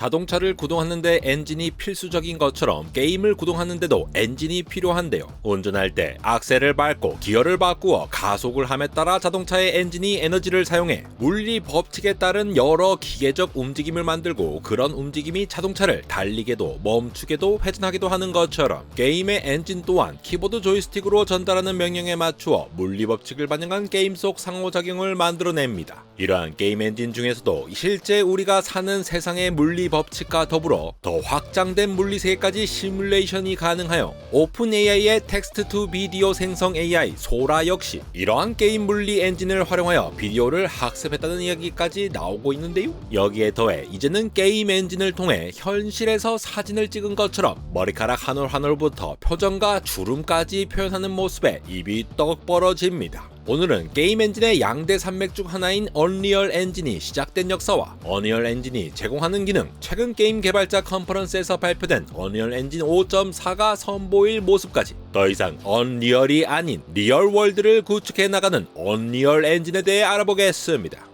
자동차를 구동하는데 엔진이 필수적인 것처럼 게임을 구동하는데도 엔진이 필요한데요. 운전할 때 악셀을 밟고 기어를 바꾸어 가속을 함에 따라 자동차의 엔진이 에너지를 사용해 물리 법칙에 따른 여러 기계적 움직임을 만들고 그런 움직임이 자동차를 달리게도 멈추게도 회전하게도 하는 것처럼 게임의 엔진 또한 키보드 조이스틱으로 전달하는 명령에 맞추어 물리 법칙을 반영한 게임 속 상호작용을 만들어냅니다. 이러한 게임 엔진 중에서도 실제 우리가 사는 세상의 물리 법칙과 더불어 더 확장된 물리 세계까지 시뮬레이션이 가능하여 오픈 AI의 텍스트 투 비디오 생성 AI 소라 역시 이러한 게임 물리 엔진을 활용하여 비디오를 학습했다는 이야기까지 나오고 있는데요. 여기에 더해 이제는 게임 엔진을 통해 현실에서 사진을 찍은 것처럼 머리카락 한 올 한 올부터 표정과 주름까지 표현하는 모습에 입이 떡 벌어집니다. 오늘은 게임 엔진의 양대 산맥 중 하나인 언리얼 엔진이 시작된 역사와 언리얼 엔진이 제공하는 기능, 최근 게임 개발자 컨퍼런스에서 발표된 언리얼 엔진 5.4가 선보일 모습까지 더 이상 언리얼이 아닌 리얼 월드를 구축해 나가는 언리얼 엔진에 대해 알아보겠습니다.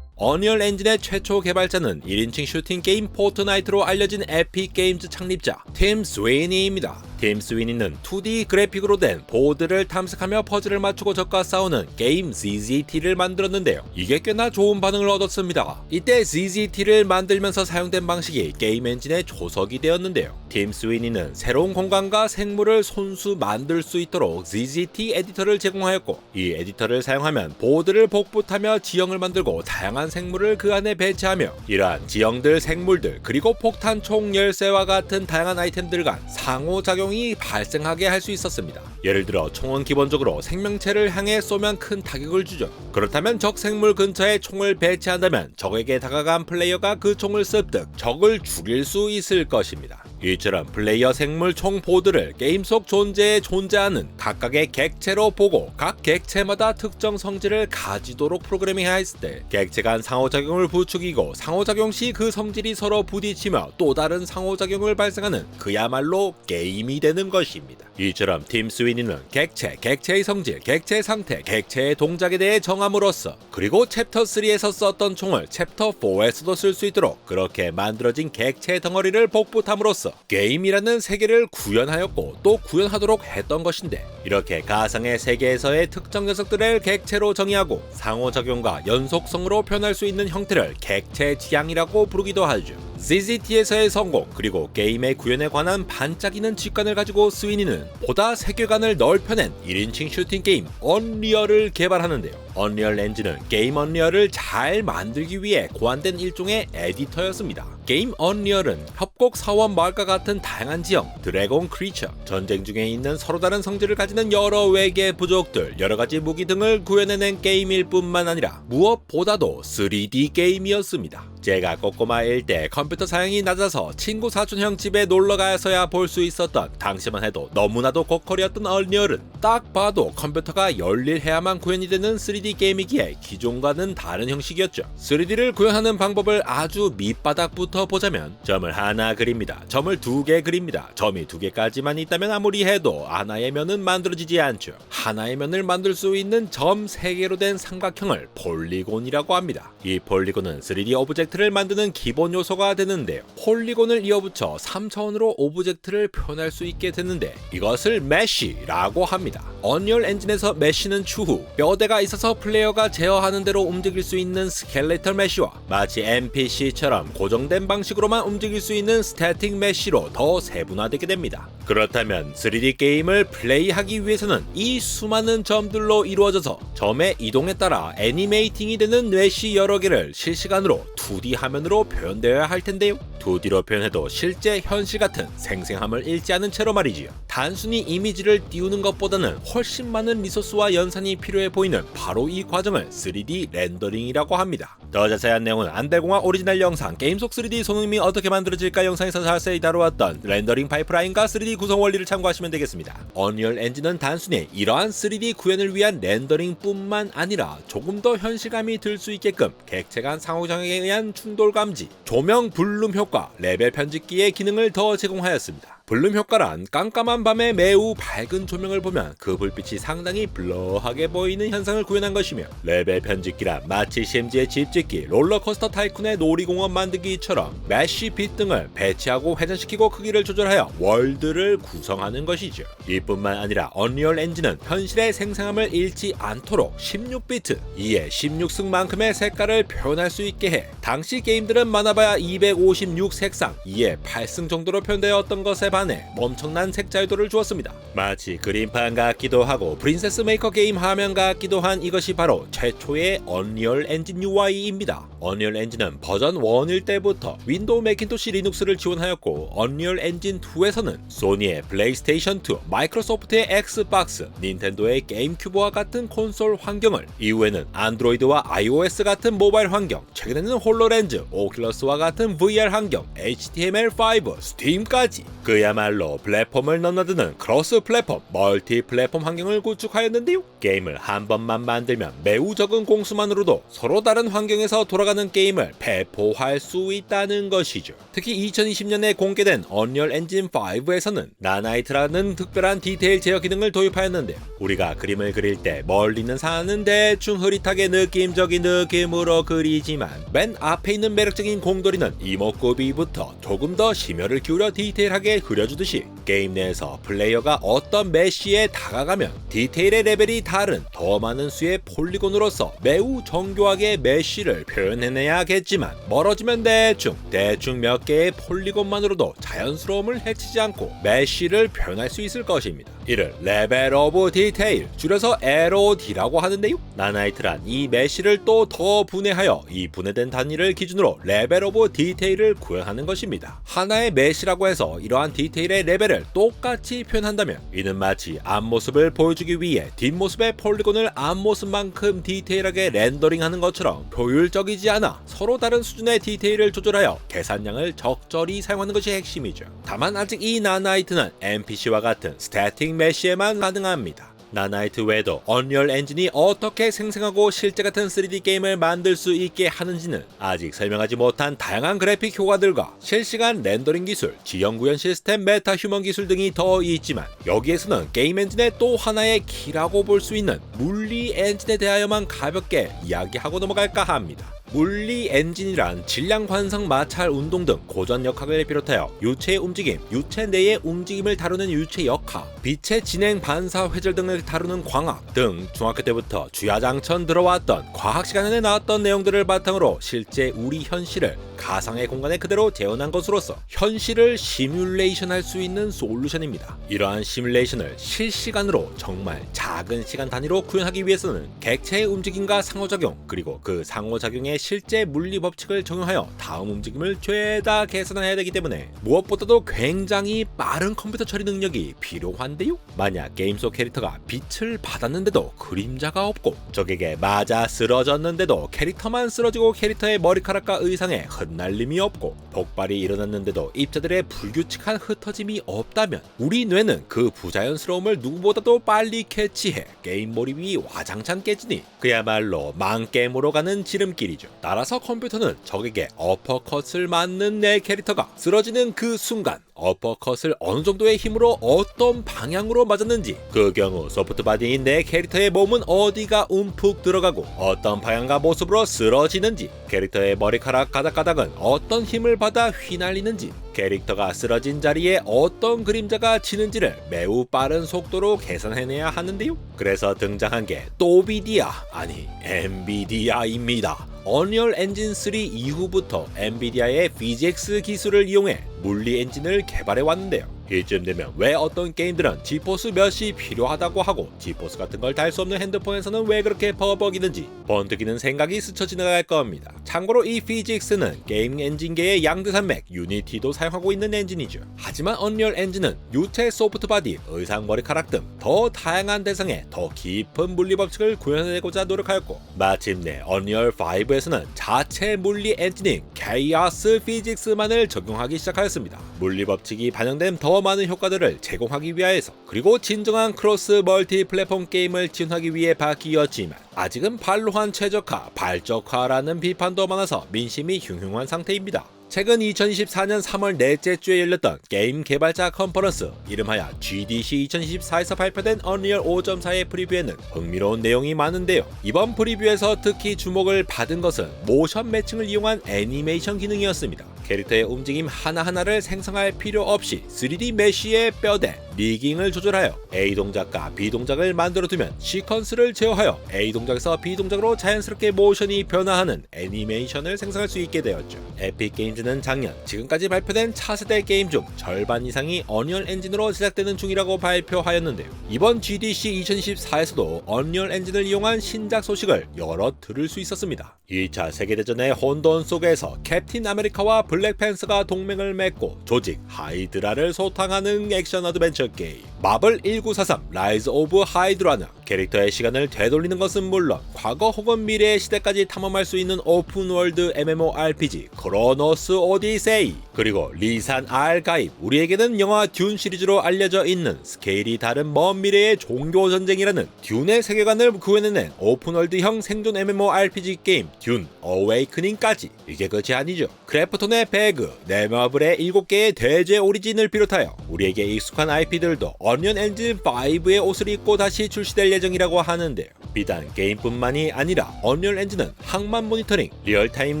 언리얼 엔진의 최초 개발자는 1인칭 슈팅 게임 포트나이트로 알려진 에픽 게임즈 창립자 팀 스웨이니입니다. 팀 스위니는 2D 그래픽으로 된 보드를 탐색하며 퍼즐을 맞추고 적과 싸우는 게임 ZZT를 만들었는데요. 이게 꽤나 좋은 반응을 얻었습니다. 이때 ZZT를 만들면서 사용된 방식이 게임 엔진의 조석이 되었는데요. 팀 스위니는 새로운 공간과 생물을 손수 만들 수 있도록 ZZT 에디터를 제공하였고 이 에디터를 사용하면 보드를 복붙하며 지형을 만들고 다양한 생물을 그 안에 배치하며 이러한 지형들, 생물들 그리고 폭탄 총 열쇠와 같은 다양한 아이템들 간 상호작용 이 발생하게 할 수 있었습니다. 예를 들어 총은 기본적으로 생명체를 향해 쏘면 큰 타격을 주죠. 그렇다면 적 생물 근처에 총을 배치한다면 적에게 다가간 플레이어가 그 총을 습득 적을 죽일 수 있을 것입니다. 이처럼 플레이어 생물 총 보드를 게임 속 존재에 존재하는 각각의 객체로 보고 각 객체마다 특정 성질을 가지도록 프로그래밍했을 때 객체 간 상호작용을 부추기고 상호작용 시 그 성질이 서로 부딪히며 또 다른 상호작용을 발생하는 그야말로 게임이 되는 것입니다. 이처럼 팀 스위니는 객체, 객체의 성질, 객체의 상태, 객체의 동작에 대해 정함으로써 그리고 챕터 3에서 썼던 총을 챕터 4에서도 쓸 수 있도록 그렇게 만들어진 객체 덩어리를 복붙함으로써 게임이라는 세계를 구현하였고 또 구현하도록 했던 것인데 이렇게 가상의 세계에서의 특정 녀석들을 객체로 정의하고 상호작용과 연속성으로 표현할 수 있는 형태를 객체 지향이라고 부르기도 하죠. ZZT에서의 성공 그리고 게임의 구현에 관한 반짝이는 직관을 가지고 스위니는 보다 세계관을 넓혀낸 1인칭 슈팅 게임 언리얼을 개발하는데요. 언리얼 엔진은 게임 언리얼을 잘 만들기 위해 고안된 일종의 에디터였습니다. 게임 언리얼은 협곡 사원 마을과 같은 다양한 지형, 드래곤 크리처, 전쟁 중에 있는 서로 다른 성질을 가지는 여러 외계 부족들, 여러 가지 무기 등을 구현해낸 게임일 뿐만 아니라 무엇보다도 3D 게임이었습니다. 제가 꼬꼬마일 때 컴퓨터 사양이 낮아서 친구 사촌형 집에 놀러 가서야 볼 수 있었던 당시만 해도 너무나도 고퀄이었던 얼리얼은 딱 봐도 컴퓨터가 열일해야만 구현이 되는 3D 게임이기에 기존과는 다른 형식이었죠. 3D를 구현하는 방법을 아주 밑바닥부터 보자면 점을 하나 그립니다. 점을 두 개 그립니다. 점이 두 개까지만 있다면 아무리 해도 하나의 면은 만들어지지 않죠. 하나의 면을 만들 수 있는 점 세 개로 된 삼각형을 폴리곤이라고 합니다. 이 폴리곤은 3D 오브젝트를 만드는 기본 요소가 되는데요. 폴리곤을 이어붙여 3차원으로 오브젝트를 표현할 수 있게 되는데 이것을 메쉬라고 합니다. 언리얼 엔진에서 메쉬는 추후 뼈대가 있어서 플레이어가 제어하는 대로 움직일 수 있는 스켈레털 메쉬와 마치 NPC처럼 고정된 방식으로만 움직일 수 있는 스태틱 메쉬로 더 세분화되게 됩니다. 그렇다면 3D 게임을 플레이하기 위해서는 이 수많은 점들로 이루어져서 점의 이동에 따라 애니메이팅이 되는 메쉬 여러 개를 실시간으로 2D 화면으로 표현되어야 할 텐데요. 2D로 표현해도 실제 현실 같은 생생함을 잃지 않은 채로 말이지요. 단순히 이미지를 띄우는 것보다는 훨씬 많은 리소스와 연산이 필요해 보이는 바로 이 과정을 3D 렌더링이라고 합니다. 더 자세한 내용은 안달공학 오리지널 영상 게임 속 3D 손흥민이 어떻게 만들어질까 영상에서 자세히 다루었던 렌더링 파이프라인과 3D 구성 원리를 참고하시면 되겠습니다. 언리얼 엔진은 단순히 이러한 3D 구현을 위한 렌더링뿐만 아니라 조금 더 현실감이 들 수 있게끔 객체 간 상호작용에 의한 충돌 감지, 조명 불룸 효과, 레벨 편집기의 기능을 더 제공하였습니다. 블룸 효과란 깜깜한 밤에 매우 밝은 조명을 보면 그 불빛이 상당히 블러하게 보이는 현상을 구현한 것이며 레벨 편집기란 마치 심지의 집짓기, 롤러코스터 타이쿤의 놀이공원 만들기처럼 메쉬 빛 등을 배치하고 회전시키고 크기를 조절하여 월드를 구성하는 것이죠. 이뿐만 아니라 언리얼 엔진은 현실의 생생함을 잃지 않도록 16비트, 이에 16승만큼의 색깔을 표현할 수 있게 해 당시 게임들은 많아봐야 256 색상, 이에 8승 정도로 표현되었던 것에 반해 엄청난 색 자유도를 주었습니다. 마치 그림판 같기도 하고 프린세스 메이커 게임 화면 같기도 한 이것이 바로 최초의 언리얼 엔진 UI입니다. 언리얼 엔진은 버전 1일 때부터 윈도우 맥킨토시 리눅스를 지원하였고 언리얼 엔진 2에서는 소니의 플레이스테이션 2, 마이크로소프트의 엑스박스, 닌텐도의 게임 큐브와 같은 콘솔 환경을 이후에는 안드로이드와 iOS 같은 모바일 환경, 최근에는 홀로렌즈, 오큘러스와 같은 VR 환경, HTML5, 스팀까지 그야말로 플랫폼을 넘나드는 크로스 플랫폼, 멀티 플랫폼 환경을 구축하였는데요. 게임을 한 번만 만들면 매우 적은 공수만으로도 서로 다른 환경에서 돌아가는 게임을 배포할 수 있다는 것이죠. 특히 2020년에 공개된 언리얼 엔진 5에서는 나나이트라는 특별한 디테일 제어 기능을 도입하였는데요. 우리가 그림을 그릴 때 멀리는 산은 대충 흐릿하게 느낌적인 느낌으로 그리지만 맨 앞에 있는 매력적인 공돌이는 이목구비부터 조금 더 심혈을 기울여 디테일하게 그려주듯이 게임 내에서 플레이어가 어떤 메쉬에 다가가면 디테일의 레벨이 다른 더 많은 수의 폴리곤으로서 매우 정교하게 메쉬를 표현해내야겠지만 멀어지면 대충 대충 몇 개의 폴리곤만으로도 자연스러움을 해치지 않고 메쉬를 표현할 수 있을 것입니다. 이를 레벨 오브 디테일 줄여서 LOD라고 하는데요. 나나이트란 이 메쉬를 또 더 분해하여 이 분해된 단위를 기준으로 레벨 오브 디테일을 구현하는 것입니다. 하나의 메쉬라고 해서 이러한 디테일의 레벨을 똑같이 표현한다면 이는 마치 앞모습을 보여주기 위해 뒷모습의 폴리곤을 앞모습만큼 디테일하게 렌더링하는 것처럼 효율적이지 않아 서로 다른 수준의 디테일을 조절하여 계산량을 적절히 사용하는 것이 핵심이죠. 다만 아직 이 나나이트는 NPC와 같은 스태틱 메쉬에만 가능합니다. 나나이트 외에도 언리얼 엔진이 어떻게 생생하고 실제 같은 3D 게임을 만들 수 있게 하는지는 아직 설명하지 못한 다양한 그래픽 효과들과 실시간 렌더링 기술, 지형 구현 시스템, 메타 휴먼 기술 등이 더 있지만 여기에서는 게임 엔진의 또 하나의 키라고 볼 수 있는 물리 엔진에 대하여만 가볍게 이야기하고 넘어갈까 합니다. 물리 엔진이란 질량 관성 마찰 운동 등 고전 역학을 비롯하여 유체의 움직임, 유체 내의 움직임을 다루는 유체 역학, 빛의 진행 반사 회절 등을 다루는 광학 등 중학교 때부터 주야장천 들어왔던 과학 시간에 나왔던 내용들을 바탕으로 실제 우리 현실을 가상의 공간에 그대로 재현한 것으로서 현실을 시뮬레이션 할 수 있는 솔루션입니다. 이러한 시뮬레이션을 실시간으로 정말 작은 시간 단위로 구현하기 위해서는 객체의 움직임과 상호작용 그리고 그 상호작용의 실제 물리 법칙을 적용하여 다음 움직임을 죄다 계산해야 되기 때문에 무엇보다도 굉장히 빠른 컴퓨터 처리 능력이 필요한데요. 만약 게임 속 캐릭터가 빛을 받았는데도 그림자가 없고 적에게 맞아 쓰러졌는데도 캐릭터만 쓰러지고 캐릭터의 머리카락과 의상에 흩날림이 없고 폭발이 일어났는데도 입자들의 불규칙한 흩어짐이 없다면 우리 뇌는 그 부자연스러움을 누구보다도 빨리 캐치해 게임 몰입이 와장창 깨지니 그야말로 망게임으로 가는 지름길이죠. 따라서 컴퓨터는 적에게 어퍼컷을 맞는 내 캐릭터가 쓰러지는 그 순간 어퍼컷을 어느 정도의 힘으로 어떤 방향으로 맞았는지 그 경우 소프트바디인 내 캐릭터의 몸은 어디가 움푹 들어가고 어떤 방향과 모습으로 쓰러지는지 캐릭터의 머리카락 가닥가닥은 어떤 힘을 받아 휘날리는지 캐릭터가 쓰러진 자리에 어떤 그림자가 지는지를 매우 빠른 속도로 계산해내야 하는데요. 그래서 등장한 게 또비디아 아니 엔비디아입니다. 언리얼 엔진 3 이후부터 엔비디아의 PGX 기술을 이용해 물리 엔진을 개발해 왔는데요. 이쯤 되면 왜 어떤 게임들은 지포스 몇이 필요하다고 하고 지포스 같은 걸 달 수 없는 핸드폰에서는 왜 그렇게 버벅이는지 번뜩이는 생각이 스쳐 지나갈 겁니다. 참고로 이 PGX는 게임 엔진계의 양대산맥 유니티도 사용하고 있는 엔진이죠. 하지만 언리얼 엔진은 유체 소프트 바디, 의상 머리카락 등 더 다양한 대상에 더 깊은 물리 법칙을 구현해내고자 노력하였고 마침내 언리얼 5에서는 자체 물리 엔진인 케이아스 피직스만을 적용하기 시작하였습니다. 물리 법칙이 반영된 더 많은 효과들을 제공하기 위하여서 그리고 진정한 크로스 멀티 플랫폼 게임을 지원하기 위해 바뀌었지만 아직은 발로한 최적화, 발적화라는 비판도 많아서 민심이 흉흉한 상태입니다. 최근 2024년 3월 넷째 주에 열렸던 게임 개발자 컨퍼런스 이름하여 GDC 2024에서 발표된 언리얼 5.4의 프리뷰에는 흥미로운 내용이 많은데요. 이번 프리뷰에서 특히 주목을 받은 것은 모션 매칭을 이용한 애니메이션 기능이었습니다. 캐릭터의 움직임 하나하나를 생성할 필요 없이 3D 메쉬의 뼈대, 리깅을 조절하여 A 동작과 B 동작을 만들어 두면 시퀀스를 제어하여 A 동작에서 B 동작으로 자연스럽게 모션이 변화하는 애니메이션을 생성할 수 있게 되었죠. 에픽 게임즈는 작년 지금까지 발표된 차세대 게임 중 절반 이상이 언리얼 엔진으로 제작되는 중이라고 발표하였는데요. 이번 GDC 2024에서도 언리얼 엔진을 이용한 신작 소식을 여러 들을 수 있었습니다. 2차 세계대전의 혼돈 속에서 캡틴 아메리카와 블 랙팬서가 동맹을 맺고 조직 하이드라를 소탕하는 액션 어드벤처 게임 마블 1943 라이즈 오브 하이드라는 캐릭터의 시간을 되돌리는 것은 물론 과거 혹은 미래의 시대까지 탐험할 수 있는 오픈월드 MMORPG 크로노스 오디세이 그리고 리산 알 가입 우리에게는 영화 듄 시리즈로 알려져 있는 스케일이 다른 먼 미래의 종교 전쟁이라는 듄의 세계관을 구현해낸 오픈월드형 생존 MMORPG 게임 듄 어웨이크닝까지. 이게 끝이 아니죠. 크래프톤의 배그 네마블의 7개의 대죄 오리진을 비롯하여 우리에게 익숙한 IP들도 언리얼 엔진 5의 옷을 입고 다시 출시될 예정이라고 하는데요 비단 게임뿐만이 아니라 언리얼 엔진은 항만 모니터링, 리얼타임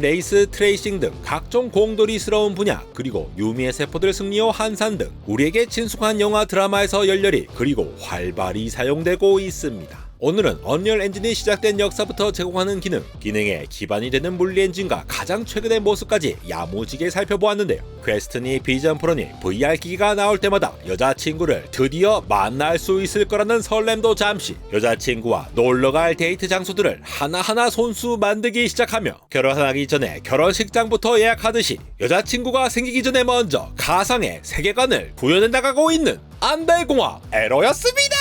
레이스 트레이싱 등 각종 공돌이스러운 분야 그리고 유미의 세포들 승리호 한산 등 우리에게 친숙한 영화 드라마에서 열렬히 그리고 활발히 사용되고 있습니다. 오늘은 언리얼 엔진이 시작된 역사부터 제공하는 기능, 기능의 기반이 되는 물리 엔진과 가장 최근의 모습까지 야무지게 살펴보았는데요. 퀘스트니 비전 프로니 VR 기기가 나올 때마다 여자친구를 드디어 만날 수 있을 거라는 설렘도 잠시 여자친구와 놀러갈 데이트 장소들을 하나하나 손수 만들기 시작하며 결혼하기 전에 결혼식장부터 예약하듯이 여자친구가 생기기 전에 먼저 가상의 세계관을 구현해 나가고 있는 안달공화 에러였습니다.